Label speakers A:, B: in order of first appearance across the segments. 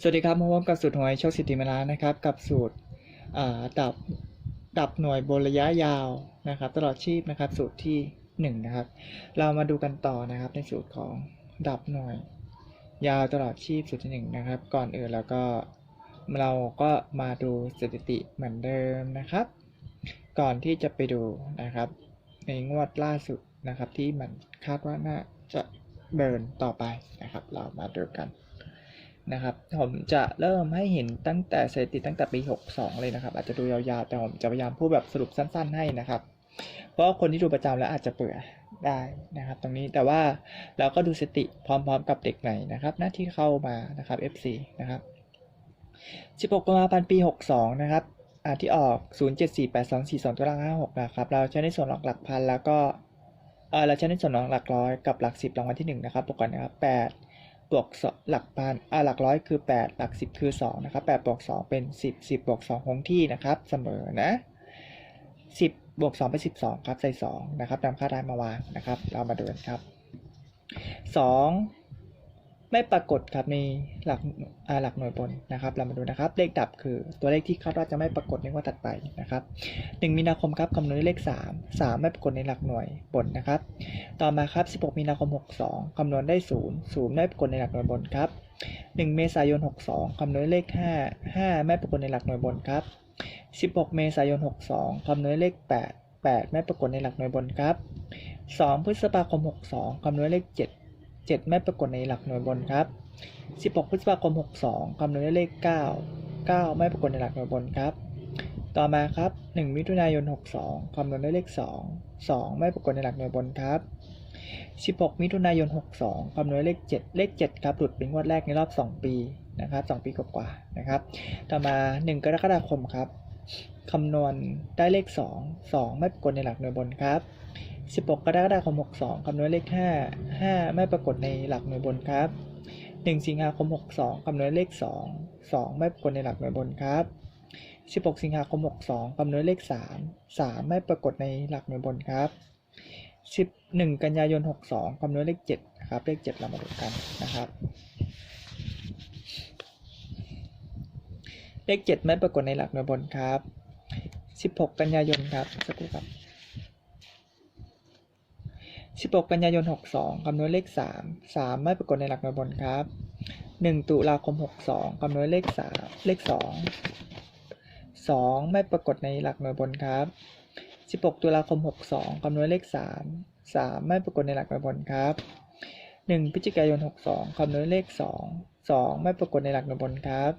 A: สวัสดีครับมาพบกับสูตรหวยโชคสิทธิมาลานะครับ กับสูตรดับดับหน่วยบนระยะยาวนะครับ ตลอดชีพนะครับ สูตรที่หนึ่งนะครับ เรามาดูกันต่อนะครับ ในสูตรของดับหน่วย ยาวตลอดชีพสูตรที่หนึ่งนะครับ ก่อนอื่นแล้วก็เราก็มาดูสถิติเหมือนเดิมนะครับ ก่อนที่จะไปดูนะครับ ในงวดล่าสุดนะครับ ที่มันคาดว่าน่าจะเดินต่อไปนะครับ เรามาดูกัน นะครับผมจะเริ่มให้เห็นตั้งแต่สถิติตั้งแต่ปี 62 เลยนะครับ อาจจะดูยาวๆ แต่ผมจะพยายามพูดแบบสรุปสั้น ๆ ให้นะครับ เพราะคนที่ดูประจำแล้วอาจจะเบื่อได้นะครับ ตรงนี้แต่ว่าเราก็ดูสติพร้อมๆ กับเด็กใหม่นะครับ หน้าที่เข้ามานะครับ FC นะครับ 16กุมภาพันธ์ปี 62 นะครับอ่าที่ออก 0748242ตัวล่าง56 นะครับ เราใช้ในส่วนหลักพันแล้วก็เออเราใช้ในส่วนหลักร้อยกับหลัก 10รางวัลที่1นะครับบอกก่อนนะครับ8 บวกหลักพันอ่าหลักร้อยคือ 8 หลัก 10 คือ 2 นะครับ8บวก2เป็น 10 10บวก2คงที่นะครับเสมอนะ 10บวก2เป็น 12 ครับ ใส่ 2 นะครับนำค่าได้มาวางนะครับ เรามาดูกันครับ 2 ไม่ปรากฏครับในหลักหลักหน่วยบนนะครับ เรามาดูนะครับ เลขดับคือตัวเลขที่คาดว่าจะไม่ปรากฏในงวดถัดไปนะครับ1มีนาคมครับคำนวณด้วยเลข 3 3 ไม่ปรากฏในหลักหน่วยบนนะครับ ต่อมาครับ 16 มีนาคม 62คำนวณได้ 0 0 ไม่ปรากฏในหลักหน่วยบนครับ 1 เมษายน 62คำนวณด้เลข 5 5 ไม่ปรากฏในหลักหน่วยบนครับ 16 เมษายน 62คำนวณด้เลข 8 8 ไม่ปรากฏในหลักหน่วยบนครับ 2 พฤษภาคม 62คำนวณด้วยเลข 7 7 ไม่ปรากฏในหลักหน่วยบนครับ 16 พฤษภาคม 62 คำนวณด้วยเลข 9 9 ไม่ปรากฏในหลักหน่วยบนครับ ต่อมาครับ 1 มิถุนายน 62 คำนวณด้วยเลข 2 2 ไม่ปรากฏในหลักหน่วยบนครับ 16 มิถุนายน 62 คำนวณด้วยเลข 7 เลข 7 ครับ หลุดเป็นงวดแรกในรอบ 2 ปีนะครับ 2 ปีกว่าๆนะครับ ต่อมา 1 กรกฎาคมครับคำนวณได้เลข 2 2 ไม่ปรากฏในหลักหน่วยบนครับ 16 กรกฎาคม 62 คำนวณเลข 5 5 ไม่ปรากฏในหลักหน่วยบนครับ 1 สิงหาคม 62 คำนวณเลข 2 2 ไม่ปรากฏในหลักหน่วยบนครับ 16 สิงหาคม 62 คำนวณเลข 3 3 ไม่ปรากฏในหลักหน่วยบนครับ 11 กันยายน 62 คำนวณเลข 7 ครับ เลข 7 เรามาดูกันนะครับ เลข 7 ไม่ปรากฏในหลักหน่วยบนครับ 16 กันยายนครับสักครู่ครับ 16 กันยายน 62 คำนวณเลข 3 3 ไม่ปรากฏในหลักหน่วยบนครับ 1 ตุลาคม 62 คำนวณเลข 3 เลข 2 2 ไม่ปรากฏในหลักหน่วยบนครับ 16 ตุลาคม 62 คำนวณเลข 3 3 ไม่ปรากฏในหลักหน่วยบนครับ 1 พฤศจิกายน 62 คำนวณเลข 2 2 ไม่ปรากฏในหลักหน่วยบนครับ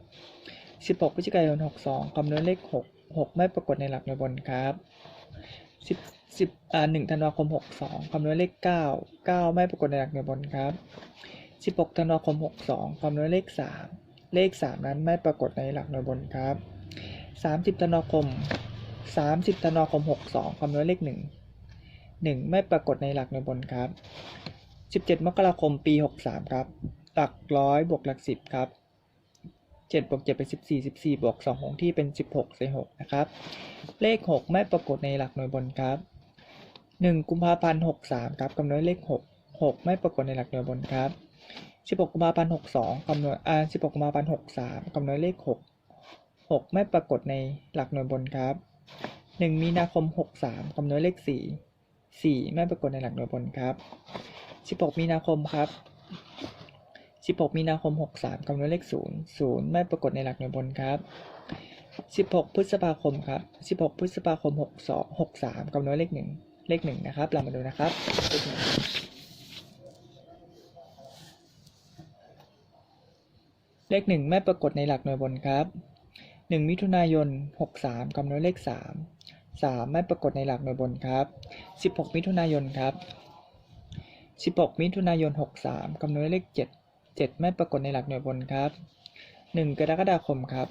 A: 16 พฤศจิกายน 62 คำนวณเลข 6 6 ไม่ปรากฏในหลักหน่วยบนครับ 10 10อ่า1ธันวาคม62คำนวณเลข9 9ไม่ปรากฏในหลักหน่วยบนครับ16ธันวาคม62คำนวณเลข3เลข3นั้นไม่ปรากฏในหลักหน่วยบนครับ30ธันวาคม30ธันวาคม62คำนวณเลข1 1ไม่ปรากฏในหลักหน่วยบนครับ17มกราคมปี63ครับ หลักร้อยบวกหลัก10ครับ7บวก7เป็น14 14บสี่บวก2ของที่เป็น16ใส่6นะครับ เลข6ไม่ปรากฏในหลักหน่วยบนครับ 1กุมภาพันธ์63ครับกำหนดเลข6หกไม่ปรากฏในหลักหน่วยบนครับสิบหกกุมภาพันธ์หกสองคำนวณอ่าสิบหกกุมภาพันธ์หกสามคำนวณเลขหกหกไม่ปรากฏในหลักหน่วยบนครับหนึ่งมีนาคมหกสามคำนวณเลขสี่สี่ไม่ปรากฏในหลักหน่วยบนครับสิบหกมีนาคมครับสิบหกมีนาคมหกสามคำนวณเลขศูนย์ศูนย์ไม่ปรากฏในหลักหน่วยบนครับสิบหกพฤษภาคมครับสิบหกพฤษภาคมหกสองหกสามคำนวณเลขหนึ่ง เลขหนึ่งนะครับ เรามาดูนะครับเลขหนึ่งเลขหนึ่งไม่ปรากฏในหลักหน่วยบนครับหนึ่งมิถุนายนหกสามคำนวณเลขสามสามไม่ปรากฏในหลักหน่วยบนครับสิบหกมิถุนายนครับสิบหกมิถุนายนหกสามคำนวณเลขเจ็ดเจ็ดไม่ปรากฏในหลักหน่วยบนครับหนึ่งกรกฎาคมครับ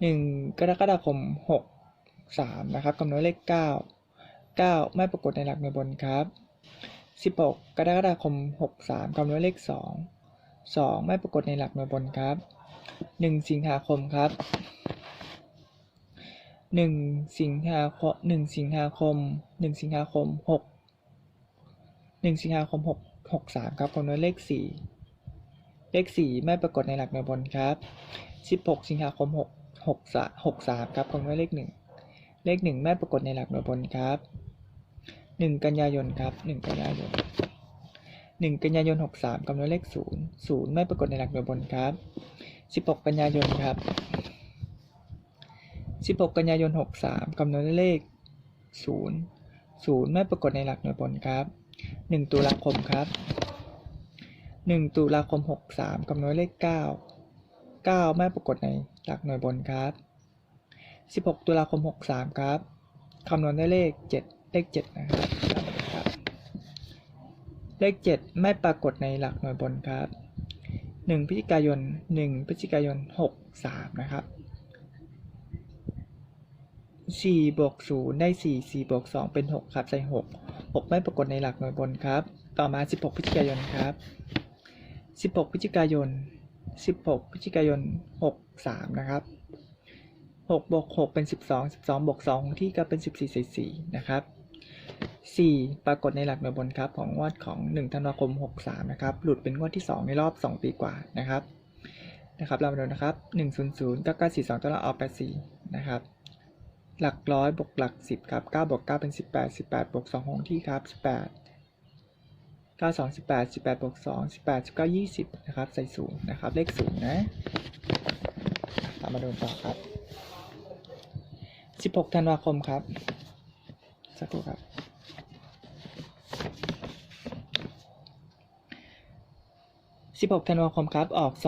A: หนึ่งกรกฎาคมหก สามนะครับคำนวณเลขเก้าเก้าไม่ปรากฏในหลักหน่วยบนครับสิบหกกรกฎาคมหกสามคำนวณเลขสองสองไม่ปรากฏในหลักหน่วยบนครับหนึ่งสิงหาคมครับหนึ่งสิงหาคมหนึ่งสิงหาคมหนึ่งสิงหาคมหกหนึ่งสิงหาคมหกหกสามครับคำนวณเลขสี่เลขสี่ไม่ปรากฏในหลักหน่วยบนครับสิบหกสิงหาคมหกหกสามครับคำนวณเลขหนึ่ง เลขหนึ่งไม่ปรากฏในหลักหน่วยบนครับหนึ่งกันยายนครับหนึ่งกันยายนหนึ่งกันยายนหกสามคำนวณเลขศูนย์ศูนย์ไม่ปรากฏในหลักหน่วยบนครับสิบหกกันยายนครับสิบหกกันยายนหกสามคำนวณเลขศูนย์ศูนย์ไม่ปรากฏในหลักหน่วยบนครับหนึ่งตุลาคมครับหนึ่งตุลาคมหกสามคำนวณเลขเก้าเก้าไม่ปรากฏในหลักหน่วยบนครับ 16 ตุลาคม 63 ครับ คำนวณได้เลข 7 เลข 7 นะครับ เลข 7 ไม่ปรากฏในหลักหน่วยบนครับ 1 พฤศจิกายน 1 พฤศจิกายน 63 นะครับ 4 บวก 0 ได้ 4 4 บวก 2 เป็น 6 ครับ ใส่ 6 6 ไม่ปรากฏในหลักหน่วยบนครับ ต่อมา 16 พฤศจิกายนครับ 16 พฤศจิกายน 16 พฤศจิกายน 63 นะครับ 6บวก6เป็น 12 12บวก2ของที่ก็เป็น 14ใส่4นะครับ 4 ปรากฏในหลักหน่วยบนครับของงวดของ 1 ธันวาคม 63 นะครับ หลุดเป็นงวดที่ 2 ในรอบ 2 ปีกว่านะครับนะครับเรามาดูนะครับ 100 9942ตัวละออก84 นะครับ หลักร้อยบวกหลัก 10 ครับ 9 บวก 9 เป็น 18 18 บวก 2 ของที่ครับ 18 9 2 18 18 บวก 2 18 19 20 นะครับ ใส่0นะครับ เลข0นะเรามาดูต่อครับ 16ธันวาคมครับ สักครู่ครับ 16ธันวาคมครับ ออก 201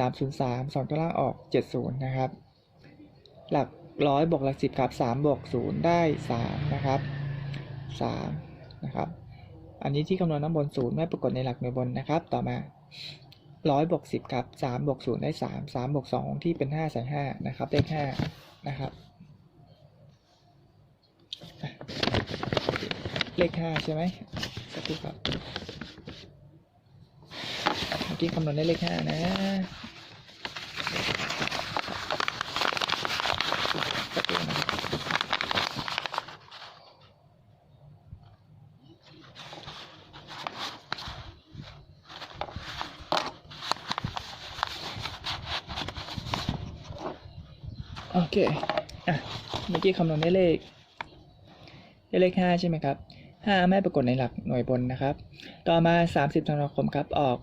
A: 303 2ตัวล่างออก 70 นะครับ หลักร้อยบวกหลักสิบครับ3บวก0ได้ 3 นะครับ 3 นะครับ อันนี้ที่คำนวณน้ำบนศูนย์ไม่ปรากฏในหลักหน่วยบนนะครับ ต่อมาร้อยบวกสิบครับสามบวกศูนย์ได้สามสามบวกสองที่เป็นห้าใส่ห้านะครับเลขห้านะครับ เลขห้าใช่ไหมสักครู่ครับเมื่อกี้คำนวณได้เลขห้านะสักครู่นะโอเค อะ เมื่อกี้คำนวณได้เลข ได้เลขห้าใช่ไหมครับ ห้าไม่ปรากฏในหลักหน่วยบนนะครับ ต่อมาสามสิบธันวาคมครับ ออก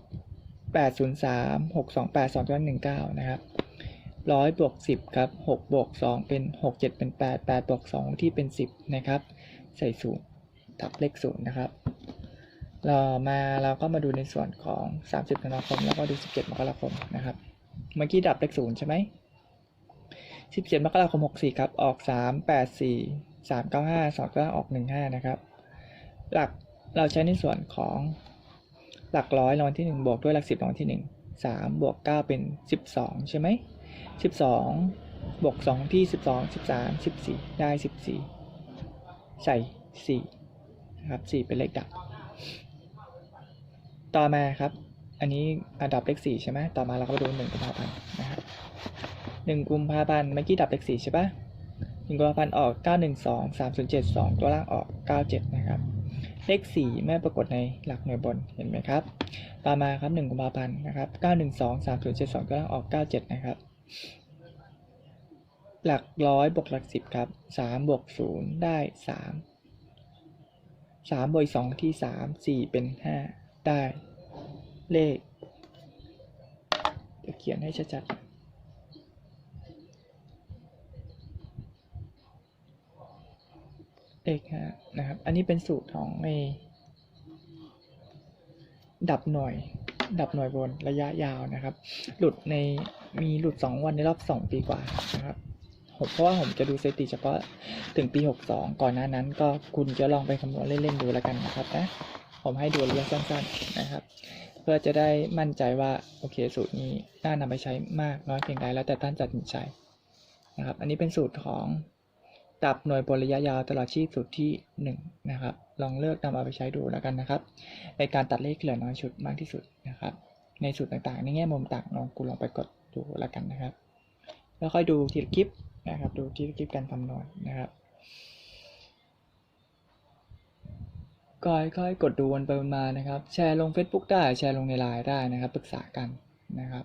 A: แปดศูนย์สามหกสองแปดสองหนึ่งเก้านะครับร้อยบวกสิบครับหกบวกสองเป็นหกเจ็ดเป็นแปดแปดบวกสองที่เป็นสิบนะครับ ใส่ศูนย์ทับเลขศูนย์นะครับเรามาเราก็มาดูในส่วนของสามสิบธันวาคม แล้วก็ดูสิบเจ็ดมกราคมนะครับ เมื่อกี้ดับเลขศูนย์ใช่ไหมสิบเจ็ดมกราคมหกสี่ครับ ออกสามแปดสี่สามเก้าห้าสองเก้าออกหนึ่งห้านะครับ หลักเราใช้ในส่วนของหลักร้อยรางวัลที่หนึ่งบวกด้วยหลักสิบรางวัลที่หนึ่งสามบวกเก้าเป็นสิบสองใช่ไหมสิบสองบวกสองที่สิบสองสิบสามสิบสี่ได้สิบสี่ใส่สี่นะครับสี่เป็นเลขดับ ต่อมาครับ อันนี้อันดับเลขสี่ใช่ไหม ต่อมาเราก็ดูหนึ่งกุมภาพันธ์นะครับหนึ่งกุมภาพันธ์เมื่อกี้ดับเลขสี่ใช่ปะหนึ่งกุมภาพันธ์ออกเก้าหนึ่งสองสามศูนเจ็ดสองตัวล่างออกเก้าเจ็ดนะครับ เลขสี่ไม่ปรากฏในหลักหน่วยบนเห็นไหมครับต่อมาครับหนึ่งกุมภาพันธ์นะครับเก้าหนึ่งสองสามศูนเจ็ดสองก็ต้องออกเก้าเจ็ดนะครับ หลักร้อยบวกหลักสิบครับสามบวกศูนย์ได้สามสามบวกอีกสองที่สามสี่เป็นห้าได้เลขเดี๋ยวเขียนให้ชัดๆ เลขห้านะครับ อันนี้เป็นสูตรของไอดับหน่วย ดับหน่วยบนระยะยาวนะครับ หลุดในมีหลุดสองวันในรอบสองปีกว่านะครับเพราะว่าผมจะดูสถิติเฉพาะถึงปี 62 ก่อนหน้านั้นก็คุณจะลองไปคำนวณเล่นๆดูแล้วกันนะครับนะ ผมให้ดูระยะสั้นๆนะครับ เพื่อจะได้มั่นใจว่าโอเคสูตรนี้น่านำไปใช้มากน้อยเพียงใดแล้วแต่ท่านจะตัดสินใจนะครับ อันนี้เป็นสูตรของ ดับหน่วยบนระยะยาวตลอดชีพสูตรที่หนึ่งนะครับลองเลือกนำเอาไปใช้ดูแล้วกันนะครับ ในการตัดเลขเหลือน้อยชุดมากที่สุดนะครับ ในสูตรต่างๆในแง่มุมต่างลองคุณลองไปกดดูแล้วกันนะครับ แล้วค่อยดูทีละคลิปนะครับ ดูทีละคลิปการคำนวณนะครับก็ค่อยๆกดดูวนไปวนมานะครับ แชร์ลง Facebook ได้แชร์ลงในไลน์ได้นะครับ ปรึกษากันนะครับ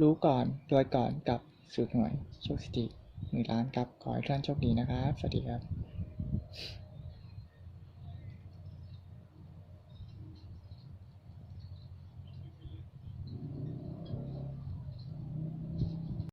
A: รู้ก่อนรวยก่อนกับสูตรหน่วยโชคสติ หนึ่งล้านครับ ขอให้ท่านโชคดีนะครับ สวัสดีครับ